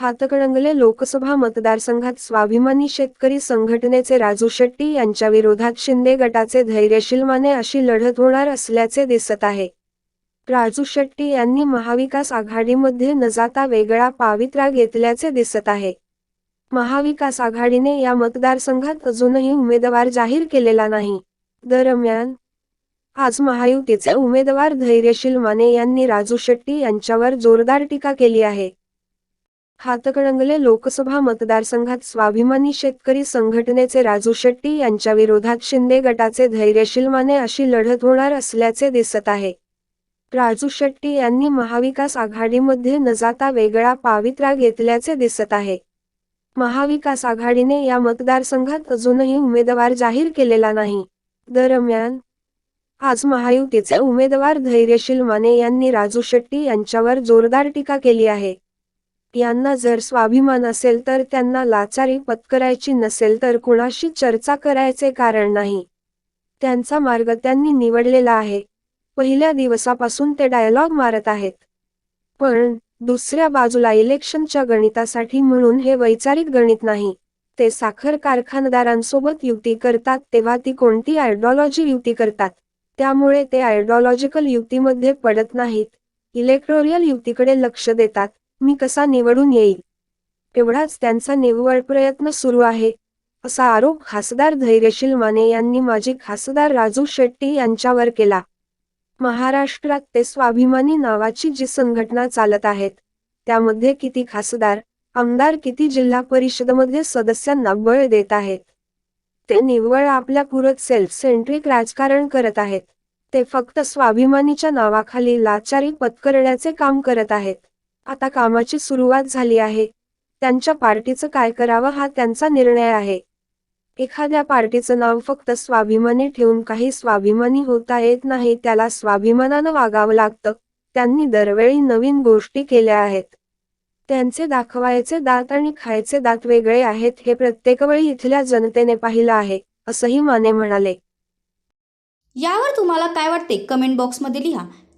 हातकणंगले लोकसभा मतदारसंघात स्वाभिमानी शेतकरी संघटनेचे राजू शेट्टी यांच्या विरोधात शिंदे गटाचे धैर्यशील माने अशी लढत होणार असल्याचे दिसत आहे. राजू शेट्टी यांनी महाविकास आघाडीमध्ये न जाता वेगळा पावित्रा घेतल्याचे दिसत आहे. महाविकास आघाडीने या मतदारसंघात अजूनही उमेदवार जाहीर केलेला नाही. दरम्यान आज महायुतीचे उमेदवार धैर्यशील माने यांनी राजू शेट्टी यांच्यावर जोरदार टीका केली आहे. हातकणंगले लोकसभा मतदारसंघात स्वाभिमानी शेतकरी संघटनेचे राजू शेट्टी यांच्या विरोधात शिंदे गटाचे धैर्यशील माने अशी लढत होणार असल्याचे दिसत आहे. राजू शेट्टी यांनी महाविकास आघाडीमध्ये न जाता वेगळा पावित्रा घेतल्याचे दिसत आहे. महाविकास आघाडीने या मतदारसंघात अजूनही उमेदवार जाहीर केलेला नाही. दरम्यान आज महायुतीचे उमेदवार धैर्यशील माने यांनी राजू शेट्टी यांच्यावर जोरदार टीका केली आहे. यांना जर स्वाभिमान असेल तर त्यांना लाचारी पत्करायची नसेल तर कुणाशी चर्चा करायचे कारण नाही. त्यांचा मार्ग त्यांनी निवडलेला आहे. पहिल्या दिवसापासून ते डायलॉग मारत आहेत. पण दुसऱ्या बाजूला इलेक्शनच्या गणितासाठी म्हणून हे वैचारिक गणित नाही. ते साखर कारखानदारांसोबत युती करतात तेव्हा ती कोणती आयडिओलॉजी युती करतात. त्यामुळे ते आयडिओलॉजिकल युतीमध्ये पडत नाहीत. इलेक्टोरियल युतीकडे लक्ष देतात. मी कसा निवडून येईल? एवढाच त्यांचा निव्वळ प्रयत्न सुरू आहे. असा आरोप खासदार धैर्यशील माने यांनी माजी खासदार राजू शेट्टी यांच्यावर केला. महाराष्ट्रात ते स्वाभिमानी नावाची जी संघटना चालत आहेत त्यामध्ये किती खासदार आमदार किती जिल्हा परिषदमध्ये सदस्यांना बळ देत आहेत? ते निव्वळ आपल्या पुरत सेल्फ सेंट्रिक राजकारण करत आहेत. ते फक्त स्वाभिमानीच्या नावाखाली लाचारी पत्करण्याचे काम करत आहेत. आता कामाची सुरुवात झाली आहे. त्यांच्या पार्टीचं काय करावं हा त्यांचा निर्णय आहे. एखाद्या पार्टीचं नाव फक्त स्वाभिमानी ठेवून काही स्वाभिमानी होता येत नाही त्याला स्वाभिमानानं वागावं लागतं. त्यांनी दरवेळी नवीन गोष्टी केल्या आहेत. त्यांचे दाखवायचे दात आणि खायचे दात वेगळे आहेत हे प्रत्येक वेळी इथल्या जनतेने पाहिलं आहे असंही माने म्हणाले. यावर तुम्हाला काय वाटते? कमेंट बॉक्समध्ये लिहा.